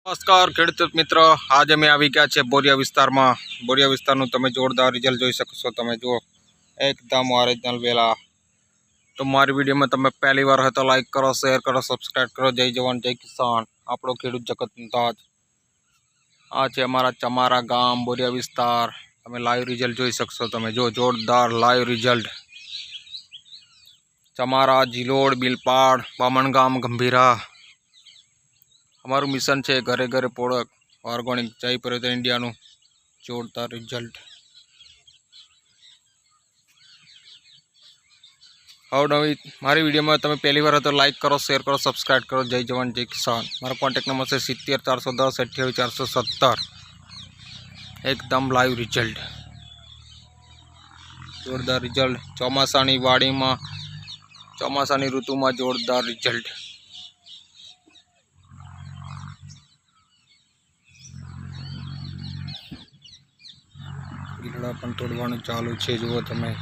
નમસ્કાર ખેડૂત મિત્રો આજે અમે આવી ગયા છે બોરિયા વિસ્તારમાં બોરિયા વિસ્તારનું તમે જોરદાર રિઝલ્ટ જોઈ શકશો તમે જુઓ એકદમ ઓરિજિનલ વેલા તો મારી વિડીયોમાં તમે પહેલી વાર હોય તો લાઈક કરો શેર કરો સબસ્ક્રાઈબ કરો જય જવાન જય કિસાન આપણો ખેડૂત જગતનો તાજ આ છે અમારા ચમારા ગામ બોરિયા વિસ્તાર તમે લાઈવ રિઝલ્ટ જોઈ શકશો તમે જો જોરદાર લાઈવ રિઝલ્ટ ચમારા જીલોડ બિલપાડ બામણગામ ગંભીરા અમારું મિશન છે ઘરે ઘરે પ્રોડક્ટ ઓર્ગોનિક, જય પરિવર્તન ઇન્ડિયાનું જોરદાર રિઝલ્ટ હવે નવી, મારી વિડીયોમાં તમે પહેલી વાર હતો તો લાઈક કરો શેર કરો સબસ્ક્રાઈબ કરો. જય જવાન, જય કિસાન. મારો કોન્ટેક્ટ નંબર છે સિત્તેર ચારસો દસ અઠ્યાવીસ ચારસો સત્તર. એકદમ લાઈવ રિઝલ્ટ જોરદાર રિઝલ્ટ ચોમાસાની વાડીમાં, ચોમાસાની ઋતુમાં જોરદાર રિઝલ્ટ ગીરડા પણ તોડવાનું ચાલુ છે. જુઓ તમે.